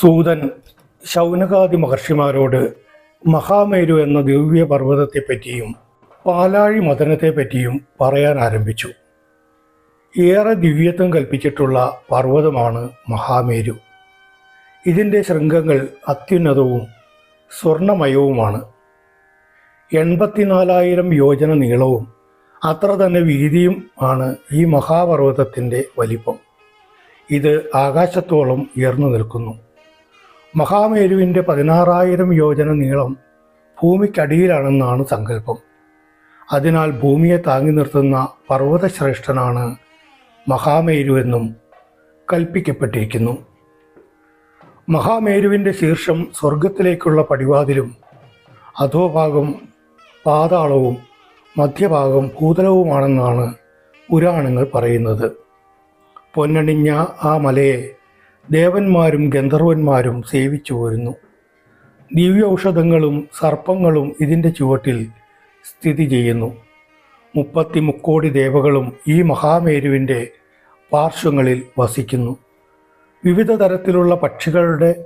സൂതൻ ശൗനകാദി മഹർഷിമാരോട് മഹാമേരു എന്ന ദിവ്യ പർവതത്തെപ്പറ്റിയും പാലാഴി മദനത്തെപ്പറ്റിയും പറയാൻ ആരംഭിച്ചു. ഏറെ ദിവ്യത്വം കൽപ്പിച്ചിട്ടുള്ള പർവതമാണ് മഹാമേരു. ഇതിന്റെ ശൃംഗങ്ങൾ അത്യുന്നതവും സ്വർണമയവുമാണ്. എൺപത്തിനാലായിരം യോജന നീളവും അത്ര തന്നെ വീതിയും ആണ് ഈ മഹാപർവതത്തിന്റെ വലിപ്പം. ഇത് ആകാശത്തോളം ഉയർന്നു നിൽക്കുന്നു. മഹാമേരുവിന്റെ പതിനാറായിരം യോജന നീളം ഭൂമിക്കടിയിലാണെന്നാണ് സങ്കല്പം. അതിനാൽ ഭൂമിയെ താങ്ങി നിർത്തുന്ന പർവതശ്രേഷ്ഠനാണ് മഹാമേരുവെന്നും കൽപ്പിക്കപ്പെട്ടിരിക്കുന്നു. മഹാമേരുവിന്റെ ശീർഷം സ്വർഗത്തിലേക്കുള്ള പടിവാതിലും അധോഭാഗം പാതാളവും മധ്യഭാഗം ഭൂതലവുമാണെന്നാണ് പുരാണങ്ങൾ പറയുന്നത്. പൊന്നണിഞ്ഞ ആ മലയെ ദേവന്മാരും ഗന്ധർവന്മാരും സേവിച്ചു പോരുന്നു. ദിവ്യൌഷധങ്ങളും സർപ്പങ്ങളും ഇതിന്റെ ചുവട്ടിൽ സ്ഥിതി ചെയ്യുന്നു. മുപ്പത്തി മുക്കോടി ദേവകളും ഈ മഹാമേരുവിന്റെ പാർശ്വങ്ങളിൽ വസിക്കുന്നു. വിവിധ തരത്തിലുള്ള പക്ഷികളുടെ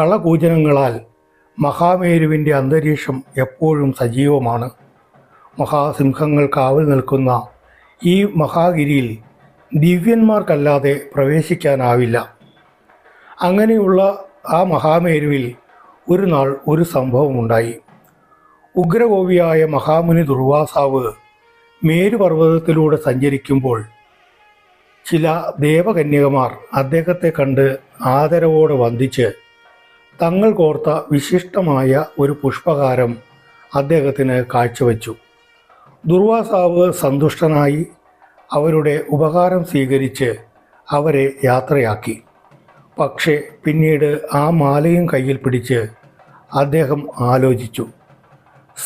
കളകൂജനങ്ങളാൽ മഹാമേരുവിന്റെ അന്തരീക്ഷം എപ്പോഴും സജീവമാണ്. മഹാസിംഹങ്ങൾ കാവൽ നിൽക്കുന്ന ഈ മഹാഗിരിയിൽ ദിവ്യന്മാർക്കല്ലാതെ പ്രവേശിക്കാനാവില്ല. അങ്ങനെയുള്ള ആ മഹാമേരുവിൽ ഒരു നാൾ ഒരു സംഭവമുണ്ടായി. ഉഗ്രകോപിയായ മഹാമുനി ദുർവാസാവ് മേരുപർവതത്തിലൂടെ സഞ്ചരിക്കുമ്പോൾ ചില ദേവകന്യകമാർ അദ്ദേഹത്തെ കണ്ട് ആദരവോടെ വന്ദിച്ച് തങ്ങൾ കോർത്ത വിശിഷ്ടമായ ഒരു പുഷ്പകാരം അദ്ദേഹത്തിന് കാഴ്ചവെച്ചു. ദുർവാസാവ് സന്തുഷ്ടനായി അവരുടെ ഉപകാരം സ്വീകരിച്ച് അവരെ യാത്രയാക്കി. പക്ഷേ പിന്നീട് ആ മാലയും കയ്യിൽ പിടിച്ച് അദ്ദേഹം ആലോചിച്ചു.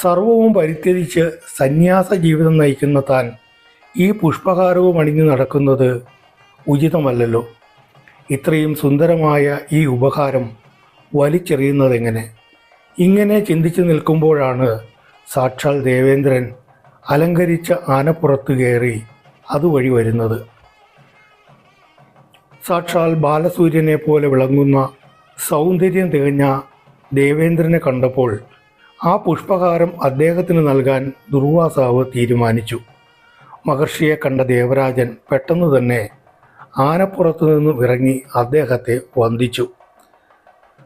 സർവവും പരിത്യജിച്ച് സന്യാസ ജീവിതം നയിക്കുന്ന താൻ ഈ പുഷ്പഹാരവും അണിഞ്ഞു നടക്കുന്നത് ഉചിതമല്ലല്ലോ. ഇത്രയും സുന്ദരമായ ഈ ഉപഹാരം വലിച്ചെറിയുന്നതെങ്ങനെ? ഇങ്ങനെ ചിന്തിച്ചു നിൽക്കുമ്പോഴാണ് സാക്ഷാൽ ദേവേന്ദ്രൻ അലങ്കരിച്ച ആനപ്പുറത്ത് കയറി അതുവഴി വരുന്നത്. സാക്ഷാൽ ബാലസൂര്യനെ പോലെ വിളങ്ങുന്ന സൗന്ദര്യം തികഞ്ഞ ദേവേന്ദ്രനെ കണ്ടപ്പോൾ ആ പുഷ്പഹാരം അദ്ദേഹത്തിന് നൽകാൻ ദുർവാസാവ് തീരുമാനിച്ചു. മഹർഷിയെ കണ്ട ദേവരാജൻ പെട്ടെന്ന് തന്നെ ആനപ്പുറത്തു നിന്നും ഇറങ്ങി അദ്ദേഹത്തെ വന്ദിച്ചു.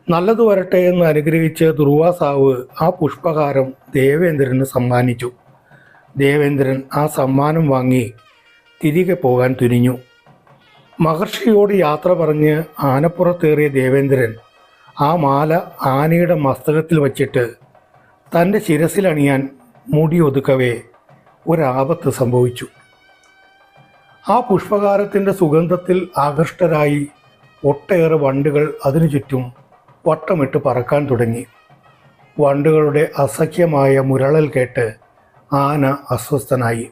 നല്ലത് വരട്ടെ എന്ന് അനുഗ്രഹിച്ച് ദുർവാസാവ് ആ പുഷ്പഹാരം ദേവേന്ദ്രന് സമ്മാനിച്ചു. ദേവേന്ദ്രൻ ആ സമ്മാനം വാങ്ങി തിരികെ പോകാൻ തുനിഞ്ഞു. മഹർഷിയോട് യാത്ര പറഞ്ഞ് ആനപ്പുറത്തേറിയ ദേവേന്ദ്രൻ ആ മാല ആനയുടെ മസ്തകത്തിൽ വച്ചിട്ട് തന്റെ ശിരസിലണിയാൻ മുടി ഒതുക്കവേ ഒരാപത്ത് സംഭവിച്ചു. ആ പുഷ്പകാരത്തിന്റെ സുഗന്ധത്തിൽ ആകൃഷ്ടരായി ഒട്ടേറെ വണ്ടുകൾ അതിനു ചുറ്റും വട്ടമിട്ട് പറക്കാൻ തുടങ്ങി. വണ്ടുകളുടെ അസഖ്യമായ മുരളൽ കേട്ട് ആന അസ്വസ്ഥനായി.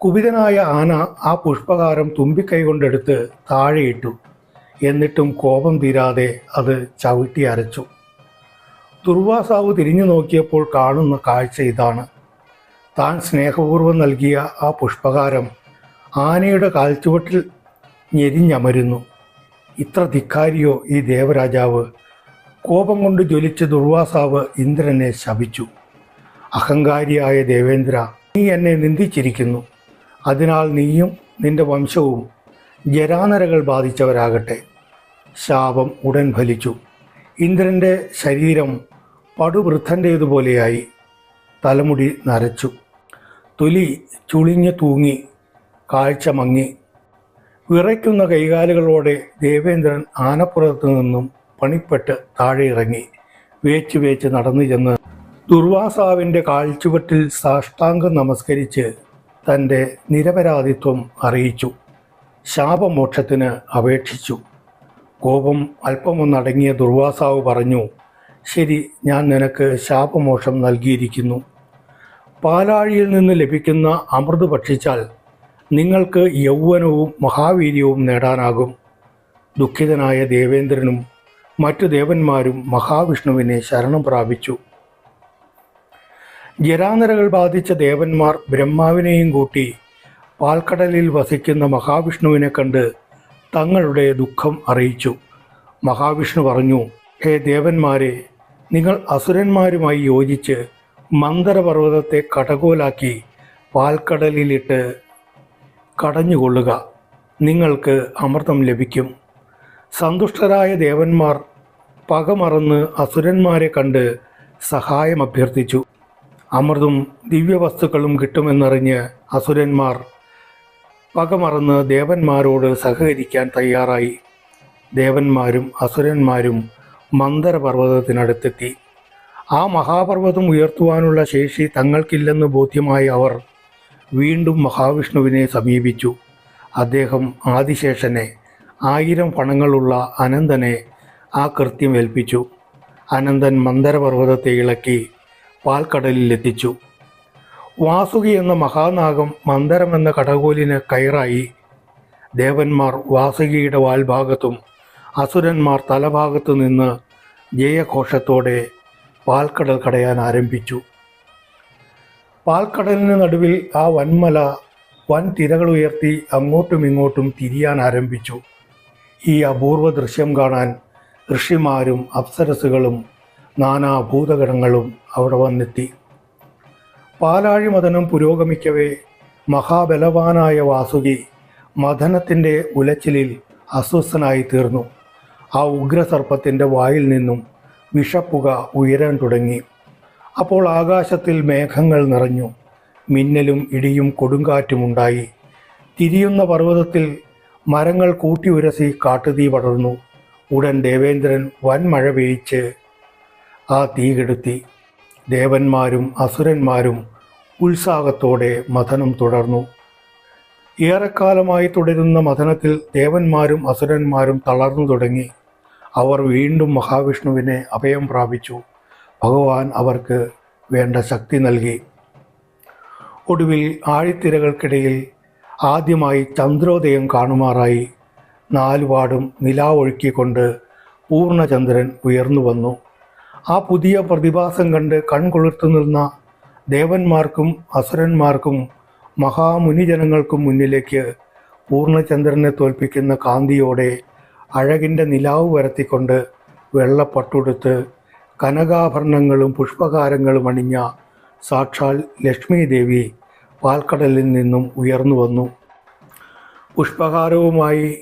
കുപിതനായ ആന ആ പുഷ്പകാരം തുമ്പിക്കൈ കൊണ്ടെടുത്ത് താഴെയിട്ടു. എന്നിട്ടും കോപം തീരാതെ അത് ചവിട്ടി അരച്ചു. ദുർവാസാവ് തിരിഞ്ഞു നോക്കിയപ്പോൾ കാണുന്ന കാഴ്ച ഇതാണ്. താൻ സ്നേഹപൂർവം നൽകിയ ആ പുഷ്പകാരം ആനയുടെ കാൽച്ചുവട്ടിൽ ഞെരിഞ്ഞമരുന്നു. ഇത്ര ധിക്കാരിയോ ഈ ദേവരാജാവ്? കോപം കൊണ്ട് ജ്വലിച്ച് ദുർവാസാവ് ഇന്ദ്രനെ ശപിച്ചു. അഹങ്കാരിയായ ദേവേന്ദ്ര നീ എന്നെ നിന്ദിച്ചിരിക്കുന്നു. അതിനാൽ നീയും നിന്റെ വംശവും ജരാനരകൾ ബാധിച്ചവരാകട്ടെ. ശാപം ഉടൻ ഫലിച്ചു. ഇന്ദ്രന്റെ ശരീരം പടുവൃദ്ധന്റേതുപോലെയായി തലമുടി നരച്ചു. തൊലി ചുളിഞ്ഞു തൂങ്ങി. കാഴ്ച മങ്ങി. വിറയ്ക്കുന്ന കൈകാലുകളോടെ ദേവേന്ദ്രൻ ആനപ്പുറത്തു നിന്നും പണിപ്പെട്ട് താഴെ ഇറങ്ങി വേച്ച് വേച്ച് നടന്നു ചെന്ന് ദുർവാസാവിന്റെ കാൽച്ചുവട്ടിൽ സാഷ്ടാംഗം നമസ്കരിച്ച് തന്റെ നിരപരാധിത്വം അറിയിച്ചു. ശാപമോക്ഷത്തിന് അപേക്ഷിച്ചു. കോപം അല്പമൊന്നടങ്ങിയ ദുർവാസാവ് പറഞ്ഞു ശരി ഞാൻ നിനക്ക് ശാപമോക്ഷം നൽകിയിരിക്കുന്നു. പാലാഴിയിൽ നിന്ന് ലഭിക്കുന്ന അമൃത് ഭക്ഷിച്ചാൽ നിങ്ങൾക്ക് യൗവനവും മഹാവീര്യവും നേടാനാകും. ദുഃഖിതനായ ദേവേന്ദ്രനും മറ്റു ദേവന്മാരും മഹാവിഷ്ണുവിനെ ശരണം പ്രാപിച്ചു. ജരാനരകൾ ബാധിച്ച ദേവന്മാർ ബ്രഹ്മാവിനെയും കൂട്ടി പാൽക്കടലിൽ വസിക്കുന്ന മഹാവിഷ്ണുവിനെ കണ്ട് തങ്ങളുടെ ദുഃഖം അറിയിച്ചു. മഹാവിഷ്ണു പറഞ്ഞു ഹേ ദേവന്മാരെ നിങ്ങൾ അസുരന്മാരുമായി യോജിച്ച് മന്ദരപർവതത്തെ കടകോലാക്കി പാൽക്കടലിലിട്ട് കടഞ്ഞുകൊള്ളുക. നിങ്ങൾക്ക് അമൃതം ലഭിക്കും. സന്തുഷ്ടരായ ദേവന്മാർ പകമറന്ന് അസുരന്മാരെ കണ്ട് സഹായം അഭ്യർത്ഥിച്ചു. അമൃതും ദിവ്യവസ്തുക്കളും കിട്ടുമെന്നറിഞ്ഞ് അസുരന്മാർ പകമറന്ന് ദേവന്മാരോട് സഹകരിക്കാൻ തയ്യാറായി. ദേവന്മാരും അസുരന്മാരും മന്ദരപർവതത്തിനടുത്തെത്തി. ആ മഹാപർവതം ഉയർത്തുവാനുള്ള ശേഷി തങ്ങൾക്കില്ലെന്ന് ബോധ്യമായ അവർ വീണ്ടും മഹാവിഷ്ണുവിനെ സമീപിച്ചു. അദ്ദേഹം ആദിശേഷനെ ആയിരം പണങ്ങളുള്ള അനന്തനെ ആ കൃത്യം ഏൽപ്പിച്ചു. അനന്തൻ മന്ദരപർവതത്തെ ഇളക്കി പാൽക്കടലിലെത്തിച്ചു. വാസുകി എന്ന മഹാനാഗം മന്ദരം എന്ന കടകോലിന് കയറായി. ദേവന്മാർ വാസുകിയുടെ വാൽഭാഗത്തും അസുരന്മാർ തലഭാഗത്തു നിന്ന് ജയഘോഷത്തോടെ പാൽക്കടൽ കടയാൻ ആരംഭിച്ചു. പാൽക്കടലിന് നടുവിൽ ആ വൻമല വൻ തിരകൾ ഉയർത്തി അങ്ങോട്ടും ഇങ്ങോട്ടും തിരിയാൻ ആരംഭിച്ചു. ഈ അപൂർവ ദൃശ്യം കാണാൻ ഋഷിമാരും അപ്സരസുകളും നാനാ ഭൂതഗണങ്ങളും അവിടെ വന്നെത്തി. പാലാഴി മദനം പുരോഗമിക്കവേ മഹാബലവാനായ വാസുകി മഥനത്തിന്റെ ഉലച്ചിലിൽ അസ്വസ്ഥനായി തീർന്നു. ആ ഉഗ്രസർപ്പത്തിന്റെ വായിൽ നിന്നും വിഷപ്പുക ഉയരാൻ തുടങ്ങി. അപ്പോൾ ആകാശത്തിൽ മേഘങ്ങൾ നിറഞ്ഞു. മിന്നലും ഇടിയും കൊടുങ്കാറ്റുമുണ്ടായി തിരിയുന്ന പർവതത്തിൽ മരങ്ങൾ കൂട്ടി ഉരസി കാട്ടുതീ പടർന്നു. ഉടൻ ദേവേന്ദ്രൻ വൻമഴ പെയ്ച്ച് ആ തീ കെടുത്തി. ദേവന്മാരും അസുരന്മാരും ഉത്സാഹത്തോടെ മഥനം തുടർന്നു. ഏറെക്കാലമായി തുടരുന്ന മഥനത്തിൽ ദേവന്മാരും അസുരന്മാരും തളർന്നു തുടങ്ങി. അവർ വീണ്ടും മഹാവിഷ്ണുവിനെ അഭയം പ്രാപിച്ചു. ഭഗവാൻ അവർക്ക് വേണ്ട ശക്തി നൽകി. ഒടുവിൽ ആഴിത്തിരകൾക്കിടയിൽ ആദ്യമായി ചന്ദ്രോദയം കാണുമാറായി. നാലുപാടും നിലാവൊഴുക്കിക്കൊണ്ട് പൂർണചന്ദ്രൻ ഉയർന്നു വന്നു. ആ പുതിയ പ്രതിഭാസം കണ്ട് കൺകൊളുത്തു നിന്ന ദേവന്മാർക്കും അസുരന്മാർക്കും മഹാമുനിജനങ്ങൾക്കും മുന്നിലേക്ക് പൂർണചന്ദ്രനെ തോൽപ്പിക്കുന്ന കാന്തിയോടെ അഴകിന്റെ നിലാവ് വരത്തിക്കൊണ്ട് വെള്ളപ്പട്ടുടുത്ത് കനകാഭരണങ്ങളും പുഷ്പകാരങ്ങളും അണിഞ്ഞ സാക്ഷാൽ ലക്ഷ്മി ദേവി പാൽക്കടലിൽ നിന്നും ഉയർന്നു വന്നു. പുഷ്പഹാരവുമായി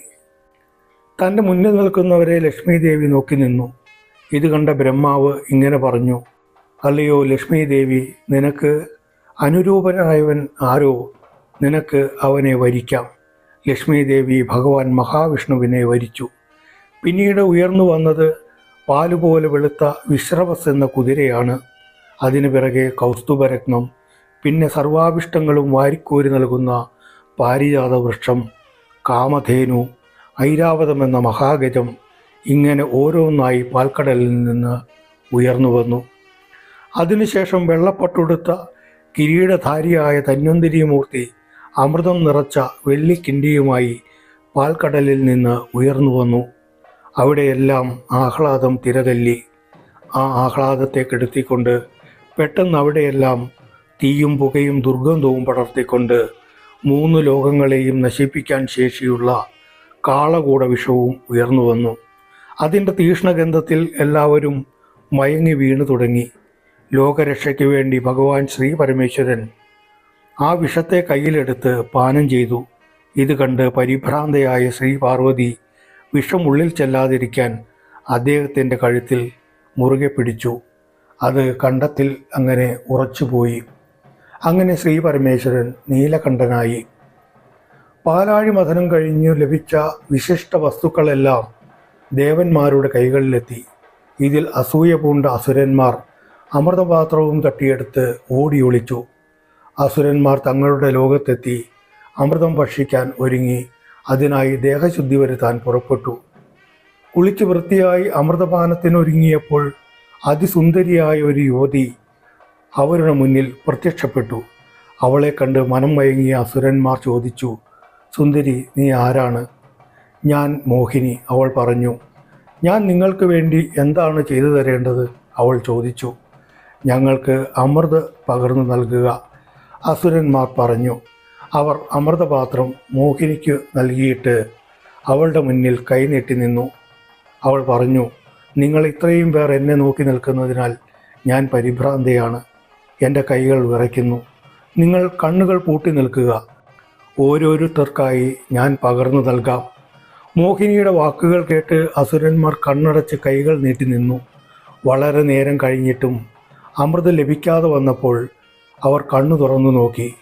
തന്റെ മുന്നിൽ നിൽക്കുന്നവരെ ലക്ഷ്മി ദേവി നോക്കി നിന്നു. ഇത് കണ്ട ബ്രഹ്മാവ് ഇങ്ങനെ പറഞ്ഞു അല്ലയോ ലക്ഷ്മി ദേവി നിനക്ക് അനുരൂപനായവൻ ആരോ? നിനക്ക് അവനെ വരിക്കാം. ലക്ഷ്മി ദേവി ഭഗവാൻ മഹാവിഷ്ണുവിനെ വരിച്ചു. പിന്നീട് ഉയർന്നു വന്നത് പാലുപോലെ വെളുത്ത വിശ്രവസ് എന്ന കുതിരയാണ്. അതിനു പിറകെ കൗസ്തുഭരത്നം പിന്നെ സർവാഭിഷ്ടങ്ങളും വാരിക്കോരി നൽകുന്ന പാരിജാത വൃക്ഷം കാമധേനു ഐരാവതം എന്ന മഹാഗജം ഇങ്ങനെ ഓരോന്നായി പാൽക്കടലിൽ നിന്ന് ഉയർന്നു വന്നു. അതിനുശേഷം വെള്ളപ്പട്ടുടുത്ത കിരീടധാരിയായ ധന്വന്തിരിമൂർത്തി അമൃതം നിറച്ച വെള്ളിക്കിണ്ടിയുമായി പാൽക്കടലിൽ നിന്ന് ഉയർന്നു വന്നു. അവിടെയെല്ലാം ആഹ്ലാദം തിരതല്ലി. ആ ആഹ്ലാദത്തെ കെടുത്തിക്കൊണ്ട് പെട്ടെന്ന് അവിടെയെല്ലാം തീയും പുകയും ദുർഗന്ധവും പടർത്തിക്കൊണ്ട് മൂന്ന് ലോകങ്ങളെയും നശിപ്പിക്കാൻ ശേഷിയുള്ള കാളകൂടവിഷവും ഉയർന്നു വന്നു. അതിന്റെ തീക്ഷ്ണഗന്ധത്തിൽ എല്ലാവരും മയങ്ങി വീണു തുടങ്ങി. ലോകരക്ഷയ്ക്ക് വേണ്ടി ഭഗവാൻ ശ്രീ പരമേശ്വരൻ ആ വിഷത്തെ കയ്യിലെടുത്ത് പാനം ചെയ്തു. ഇത് കണ്ട് പരിഭ്രാന്തയായ ശ്രീ പാർവതി വിഷം ഉള്ളിൽ ചെല്ലാതിരിക്കാൻ അദ്ദേഹത്തിന്റെ കഴുത്തിൽ മുറുകെ പിടിച്ചു. അത് കണ്ടത്തിൽ അങ്ങനെ ഉറച്ചുപോയി. അങ്ങനെ ശ്രീ പരമേശ്വരൻ നീലകണ്ഠനായി. പാലാഴി മഥനം കഴിഞ്ഞു ലഭിച്ച വിശിഷ്ട വസ്തുക്കളെല്ലാം ദേവന്മാരുടെ കൈകളിലെത്തി. ഇതിൽ അസൂയ പൂണ്ട അസുരന്മാർ അമൃതപാത്രവും തട്ടിയെടുത്ത് ഓടി ഒളിച്ചു അസുരന്മാർ തങ്ങളുടെ ലോകത്തെത്തി. അമൃതം ഭക്ഷിക്കാൻ ഒരുങ്ങി. അതിനായി ദേഹശുദ്ധി വരുത്താൻ പുറപ്പെട്ടു. കുളിച്ച് വൃത്തിയായി അമൃതപാനത്തിനൊരുങ്ങിയപ്പോൾ അതിസുന്ദരിയായ ഒരു യുവതി അവരുടെ മുന്നിൽ പ്രത്യക്ഷപ്പെട്ടു. അവളെ കണ്ട് മനം മയങ്ങിയ അസുരന്മാർ ചോദിച്ചു സുന്ദരി നീ ആരാണ്? ഞാൻ മോഹിനി. അവൾ പറഞ്ഞു ഞാൻ നിങ്ങൾക്ക് വേണ്ടി എന്താണ് ചെയ്തു തരേണ്ടത്? അവൾ ചോദിച്ചു ഞങ്ങൾക്ക് അമൃത് പകർന്നു നൽകുക. അസുരന്മാർ പറഞ്ഞു അവർ അമൃതപാത്രം മോഹിനിക്ക് നൽകിയിട്ട് അവളുടെ മുന്നിൽ കൈനീട്ടി നിന്നു. അവൾ പറഞ്ഞു നിങ്ങൾ ഇത്രയും പേർ എന്നെ നോക്കി നിൽക്കുന്നതിനാൽ ഞാൻ പരിഭ്രാന്തയാണ്. എന്റെ കൈകൾ വിറയ്ക്കുന്നു. നിങ്ങൾ കണ്ണുകൾ പൂട്ടി നിൽക്കുക. ഓരോരുത്തർക്കായി ഞാൻ പകർന്നു നൽകാം. മോഹിനിയുടെ വാക്കുകൾ കേട്ട് അസുരന്മാർ കണ്ണടച്ച് കൈകൾ നീട്ടി നിന്നു. വളരെ നേരം കഴിഞ്ഞിട്ടും അമൃത് ലഭിക്കാതെ വന്നപ്പോൾ അവർ കണ്ണു തുറന്നു നോക്കി.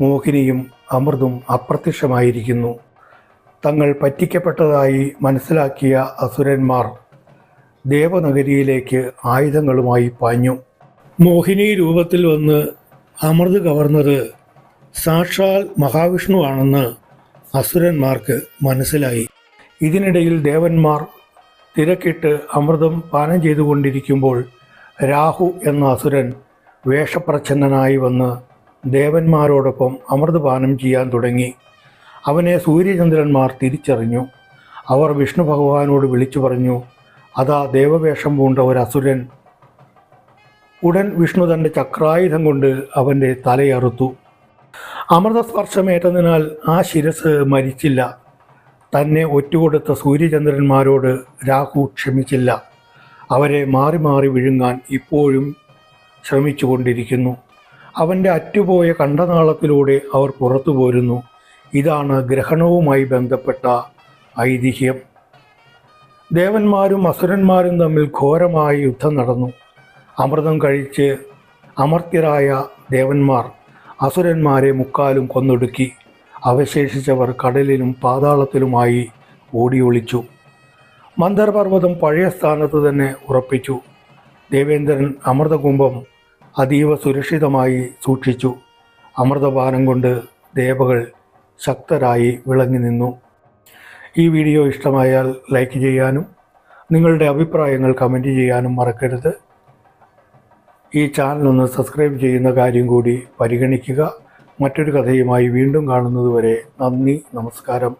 മോഹിനിയും അമൃതും അപ്രത്യക്ഷമായിരിക്കുന്നു. തങ്ങൾ പറ്റിക്കപ്പെട്ടതായി മനസ്സിലാക്കിയ അസുരന്മാർ ദേവനഗരിയിലേക്ക് ആയുധങ്ങളുമായി പാഞ്ഞു. മോഹിനി രൂപത്തിൽ വന്ന് അമൃത് കവർന്നത് സാക്ഷാൽ മഹാവിഷ്ണു ആണെന്ന് അസുരന്മാർക്ക് മനസ്സിലായി. ഇതിനിടയിൽ ദേവന്മാർ തിരക്കിട്ട് അമൃതം പാനം ചെയ്തുകൊണ്ടിരിക്കുമ്പോൾ രാഹു എന്ന അസുരൻ വേഷപ്രച്ഛന്നനായി വന്ന് ദേവന്മാരോടൊപ്പം അമൃതപാനം ചെയ്യാൻ തുടങ്ങി. അവനെ സൂര്യചന്ദ്രന്മാർ തിരിച്ചറിഞ്ഞു. അവർ വിഷ്ണു ഭഗവാനോട് വിളിച്ചു പറഞ്ഞു അതാ ദേവവേഷം പൂണ്ട ഒരു അസുരൻ ഉടൻ വിഷ്ണു തന്റെ ചക്രായുധം കൊണ്ട് അവന്റെ തലയറുത്തു. അമൃതസ്പർശമേറ്റതിനാൽ ആ ശിരസ് മരിച്ചില്ല. തന്നെ ഒറ്റുകൊടുത്ത സൂര്യചന്ദ്രന്മാരോട് രാഹു ക്ഷമിച്ചില്ല. അവരെ മാറി മാറി വിഴുങ്ങാൻ ഇപ്പോഴും ശ്രമിച്ചുകൊണ്ടിരിക്കുന്നു. അവന്റെ അറ്റുപോയ കണ്ടനാളത്തിലൂടെ അവർ പുറത്തു പോരുന്നു. ഇതാണ് ഗ്രഹണവുമായി ബന്ധപ്പെട്ട ഐതിഹ്യം. ദേവന്മാരും അസുരന്മാരും തമ്മിൽ ഘോരമായ യുദ്ധം നടന്നു. അമൃതം കഴിച്ച് അമർത്യരായ ദേവന്മാർ അസുരന്മാരെ മുക്കാലും കൊന്നൊടുക്കി. അവശേഷിച്ചവർ കടലിലും പാതാളത്തിലുമായി ഓടിയൊളിച്ചു. മന്ദർപർവതം പഴയ സ്ഥാനത്ത് തന്നെ ഉറപ്പിച്ചു. ദേവേന്ദ്രൻ അമൃതകുംഭം അതീവ സുരക്ഷിതമായി സൂക്ഷിച്ചു. അമൃതപാനം കൊണ്ട് ദേവകൾ ശക്തരായി വിളങ്ങി നിന്നു. ഈ വീഡിയോ ഇഷ്ടമായാൽ ലൈക്ക് ചെയ്യാനും നിങ്ങളുടെ അഭിപ്രായങ്ങൾ കമന്റ് ചെയ്യാനും മറക്കരുത്. ഈ ചാനൽ ഒന്ന് സബ്സ്ക്രൈബ് ചെയ്യുന്ന കാര്യം കൂടി പരിഗണിക്കുക. മറ്റൊരു കഥയുമായി വീണ്ടും കാണുന്നതുവരെ നന്ദി നമസ്കാരം.